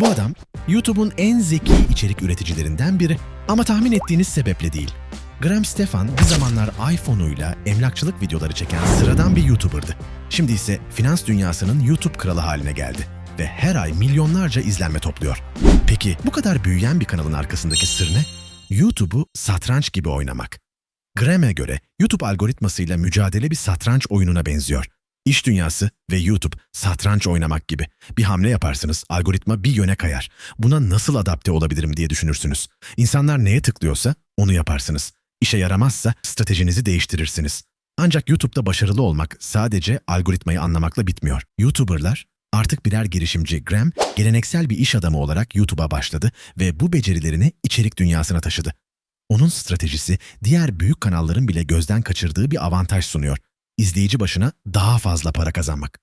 Bu adam YouTube'un en zeki içerik üreticilerinden biri ama tahmin ettiğiniz sebeple değil. Graham Stefan bir zamanlar iPhone'uyla emlakçılık videoları çeken sıradan bir YouTuber'dı. Şimdi ise finans dünyasının YouTube kralı haline geldi ve her ay milyonlarca izlenme topluyor. Peki bu kadar büyüyen bir kanalın arkasındaki sır ne? YouTube'u satranç gibi oynamak. Graham'e göre YouTube algoritmasıyla mücadele bir satranç oyununa benziyor. İş dünyası ve YouTube satranç oynamak gibi. Bir hamle yaparsınız, algoritma bir yöne kayar. Buna nasıl adapte olabilirim diye düşünürsünüz. İnsanlar neye tıklıyorsa onu yaparsınız. İşe yaramazsa stratejinizi değiştirirsiniz. Ancak YouTube'da başarılı olmak sadece algoritmayı anlamakla bitmiyor. YouTuber'lar artık birer girişimci. Graham, geleneksel bir iş adamı olarak YouTube'a başladı ve bu becerilerini içerik dünyasına taşıdı. Onun stratejisi diğer büyük kanalların bile gözden kaçırdığı bir avantaj sunuyor. İzleyici başına daha fazla para kazanmak.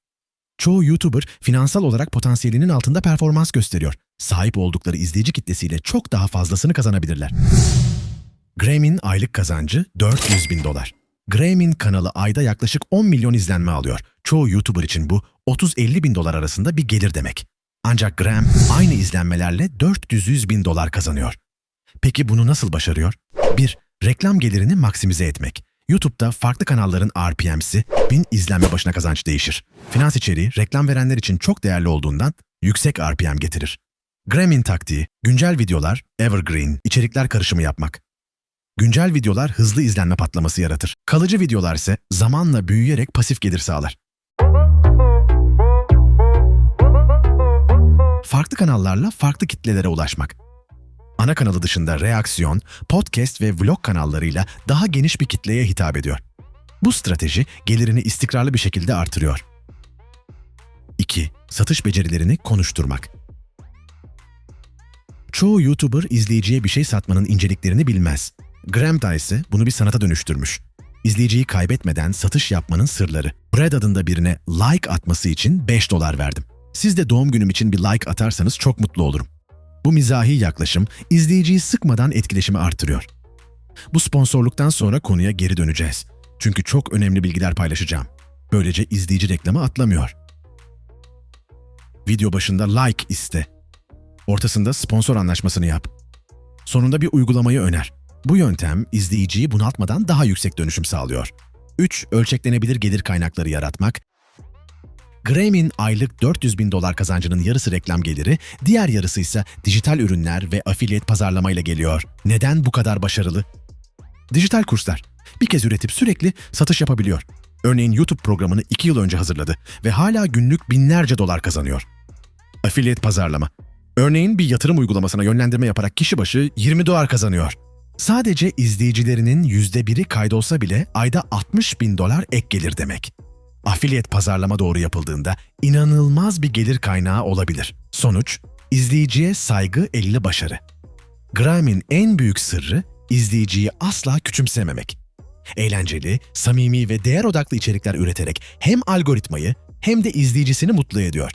Çoğu YouTuber finansal olarak potansiyelinin altında performans gösteriyor. Sahip oldukları izleyici kitlesiyle çok daha fazlasını kazanabilirler. Graham'in aylık kazancı 400 bin dolar. Graham'in kanalı ayda yaklaşık 10 milyon izlenme alıyor. Çoğu YouTuber için bu 30-50 bin dolar arasında bir gelir demek. Ancak Graham aynı izlenmelerle 400 bin dolar kazanıyor. Peki bunu nasıl başarıyor? 1. Reklam gelirini maksimize etmek. YouTube'da farklı kanalların RPM'si, bin izlenme başına kazanç değişir. Finans içeriği reklam verenler için çok değerli olduğundan yüksek RPM getirir. Graham'in taktiği, güncel videolar, evergreen, içerikler karışımı yapmak. Güncel videolar hızlı izlenme patlaması yaratır. Kalıcı videolar ise zamanla büyüyerek pasif gelir sağlar. Farklı kanallarla farklı kitlelere ulaşmak. Ana kanalı dışında reaksiyon, podcast ve vlog kanallarıyla daha geniş bir kitleye hitap ediyor. Bu strateji gelirini istikrarlı bir şekilde artırıyor. 2. Satış becerilerini konuşturmak. Çoğu YouTuber izleyiciye bir şey satmanın inceliklerini bilmez. Graham da ise bunu bir sanata dönüştürmüş. İzleyiciyi kaybetmeden satış yapmanın sırları. Brad adında birine like atması için 5 dolar verdim. Siz de doğum günüm için bir like atarsanız çok mutlu olurum. Bu mizahi yaklaşım izleyiciyi sıkmadan etkileşimi artırıyor. Bu sponsorluktan sonra konuya geri döneceğiz. Çünkü çok önemli bilgiler paylaşacağım. Böylece izleyici reklamı atlamıyor. Video başında like iste. Ortasında sponsor anlaşmasını yap. Sonunda bir uygulamayı öner. Bu yöntem izleyiciyi bunaltmadan daha yüksek dönüşüm sağlıyor. 3. Ölçeklenebilir gelir kaynakları yaratmak. Graham'in aylık 400 bin dolar kazancının yarısı reklam geliri, diğer yarısı ise dijital ürünler ve afiliyet pazarlamayla geliyor. Neden bu kadar başarılı? Dijital kurslar. Bir kez üretip sürekli satış yapabiliyor. Örneğin YouTube programını 2 yıl önce hazırladı ve hala günlük binlerce dolar kazanıyor. Afiliyet pazarlama. Örneğin bir yatırım uygulamasına yönlendirme yaparak kişi başı 20 dolar kazanıyor. Sadece izleyicilerinin %1'i kaydolsa bile ayda 60 bin dolar ek gelir demek. Afiliyet pazarlama doğru yapıldığında inanılmaz bir gelir kaynağı olabilir. Sonuç, izleyiciye saygı elli başarı. Graham'in en büyük sırrı izleyiciyi asla küçümsememek. Eğlenceli, samimi ve değer odaklı içerikler üreterek hem algoritmayı hem de izleyicisini mutlu ediyor.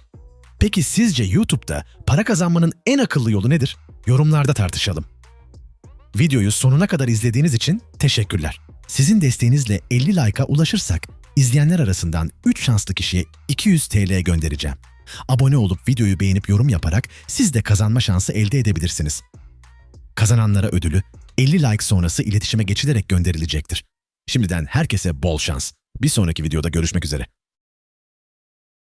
Peki sizce YouTube'da para kazanmanın en akıllı yolu nedir? Yorumlarda tartışalım. Videoyu sonuna kadar izlediğiniz için teşekkürler. Sizin desteğinizle 50 like'a ulaşırsak izleyenler arasından 3 şanslı kişiye 200 TL göndereceğim. Abone olup videoyu beğenip yorum yaparak siz de kazanma şansı elde edebilirsiniz. Kazananlara ödülü 50 like sonrası iletişime geçilerek gönderilecektir. Şimdiden herkese bol şans. Bir sonraki videoda görüşmek üzere.